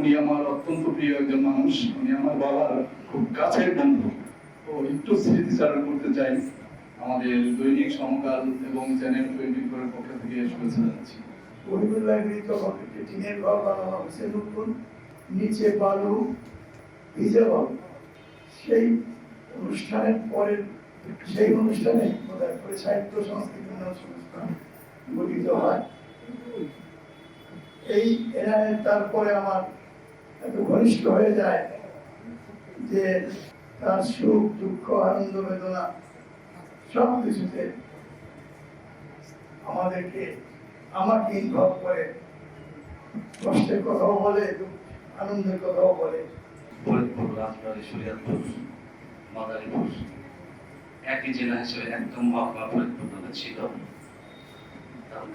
উনি আমার অত্যন্ত প্রিয় একজন মানুষ। উনি আমার বাবার খুব কাছের বন্ধু। তো একটু স্মৃতিচারণ করতে চাই আমাদের দৈনিক সমকাল এবং চ্যানেল টোয়েন্টি ফোর পক্ষ থেকে শুভেচ্ছা জানাচ্ছি। লাইব্রেরি নতুন নিচে বালু ভিজে সেই অনুষ্ঠানের পরের সেই অনুষ্ঠানে করে সাহিত্য, সংস্কৃতি গঠিত হয়। এই তারপরে আমার এত ঘনিষ্ঠ হয়ে যায় যে তার সুখ, দুঃখ, আনন্দ, বেদনা সব কিছুতে আমাদেরকে, আমাকে ইনভলভ করে। কষ্টের কথাও বলে, আনন্দের কথাও বলে। একই জেলা হিসেবে একদম ছিল। কারণ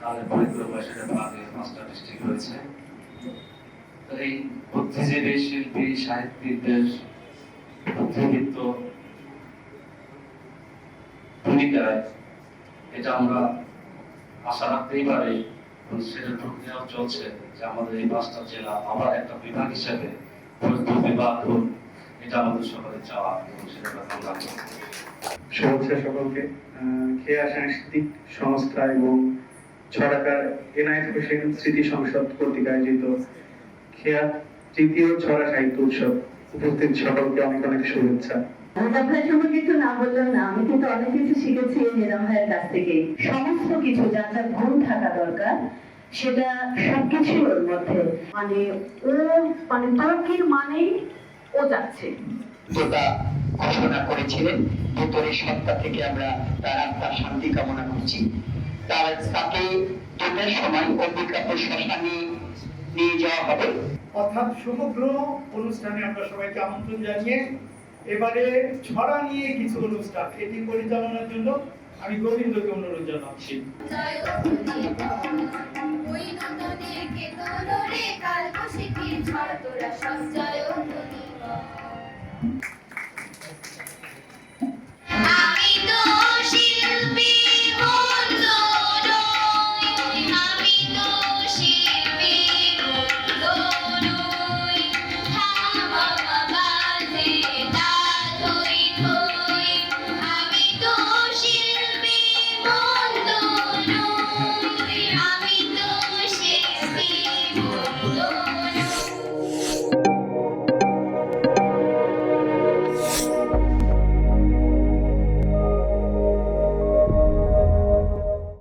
হয়েছে। এই বুদ্ধিজীবী শিল্পী সাহিত্যিকদের ভূমিকায় এটা আমরা আশা রাখতেই পারি সেটার প্রক্রিয়াও চলছে যে আমাদের এই পাঁচটা জেলা আবার একটা বিভাগ হিসেবে বিভাগ হোক, এটা আমাদের চাওয়া এবং সেটা আমরা শুভেচ্ছা সকলকে। খেয়া সাংস্কৃতিক সংস্থা এবং ছড়াকার এনায়েত স্মৃতি সংসদ কর্তৃক আয়োজিত খেয়া তৃতীয় ছড়া সাহিত্য উৎসব। উপস্থিত সকলকে অনেক অনেক শুভেচ্ছা। মুজা ভাই সম্পর্কে কিছু না বললেও না আমি কিন্তু অনেক কিছু শিখেছি এই নিজাম ভাইয়ের কাছ থেকে। সমস্ত কিছু যার যার গুণ থাকা দরকার সেটা সবকিছু ওর মধ্যে। মানে ও মানে তর্কের মানেই ও যাচ্ছে। যেটা ঘোষণা করেছিলেন ভেতরের সত্তা থেকে আমরা তার আত্মার শান্তি কামনা করছি। তার তাকে দুটার সময় অম্বিকাপুর শ্মশানে নিয়ে যাওয়া হবে অর্থাৎ সমগ্র অনুষ্ঠানে আমরা সবাইকে আমন্ত্রণ জানিয়ে এবারে ছড়া নিয়ে কিছু অনুষ্ঠান এটি পরিচালনার জন্য আমি গোবিন্দকে অনুরোধ জানাচ্ছি কাল Hello.